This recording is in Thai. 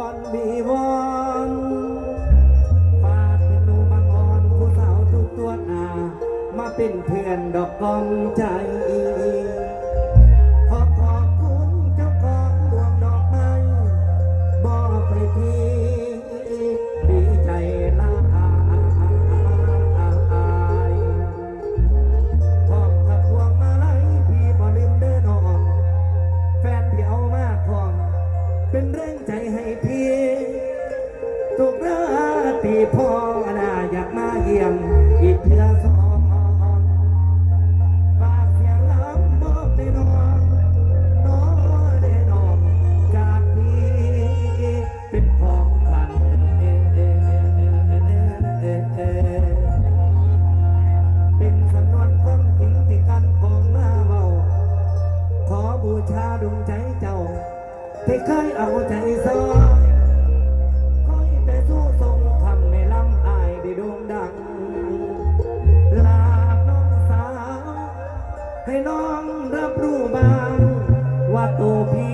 วันมีวันปาดเป็นนูบางอ่อนผู้สาวทุกตัวหนา มาเป็นเพื่อนดอกกองใจ ที่เคยเอาใจซอยคอยแต่สู้ทรงทำให้ลำอายได้ด่งดัง ลาน้องสาว ให้น้องรับรู้บ้างว่าตัวพี่